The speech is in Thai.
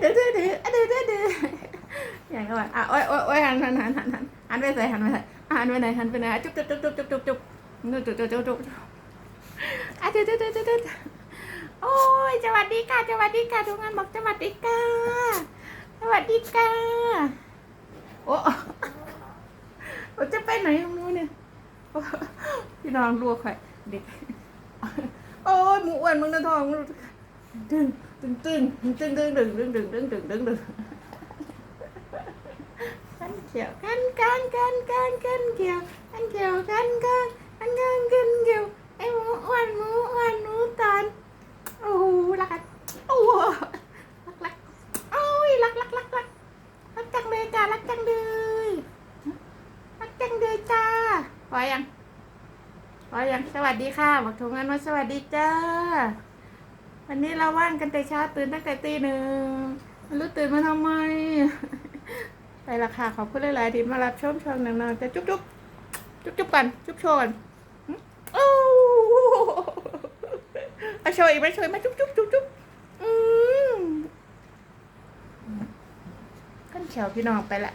เดือดเดือดเดือดเดือดเดือดอย่างก็ว่าอะโอ้ยโอ้ยโอ้ยหันหันหันหันหันหันไปใส่หันไปใส่หันไปไหนหันไปไหนจุ๊บจุ๊บจุ๊บจุ๊บจุ๊บจุ๊บจุ๊บจุ๊บจุ๊บจุ๊บจุ๊บอะเดือดเดือดเดือดเดือดเดือดโอ้ยสวัสดีค่ะสวัสดีค่ะทุกงานบอกสวัสดีค่ะสวัสดีค่ะโอ้เราจะไปไหนของนู้นเนี่ยพี่น้องรัวใครเด็กโอ้ยหมูอ้วนมึงนะทองมึง ตึงตึงตึงตึงตึงตึงตึงตึงตึงตึงตึงตึงกันเขียวกันกันกันกันกันเขียวกันเขียวกันกันกันกันกันเขียวไอ้หมูอ้วนหมูอ้วนหมูตอนโอ้โหรักโอ้โหรักรักโอ้ยรักรักรักรักรักจังเลยจ้ารักจังเลยรักจังเลยจ้าพอยังพอยังสวัสดีค่ะบอกทงงานว่าสวัสดีจ้า วันนี้เราว่างกันแต่เช้าตื่นตั้งแต่ตีหนึ่งรู้ตื่นมาทำไม ไปละค่ะ ขอบคุณหลาย ๆ ที่มารับชมช่องนานๆจะจุ๊บจุ๊บจุ๊บจุ๊บกัน จุ๊บโชว์กันหึโอ้เอาโชว์อีกไหมโชว์อีกไหมจุ๊บจุ๊บจุ๊บจุ๊บอืมขั้นเขียวพี่น้องไปละ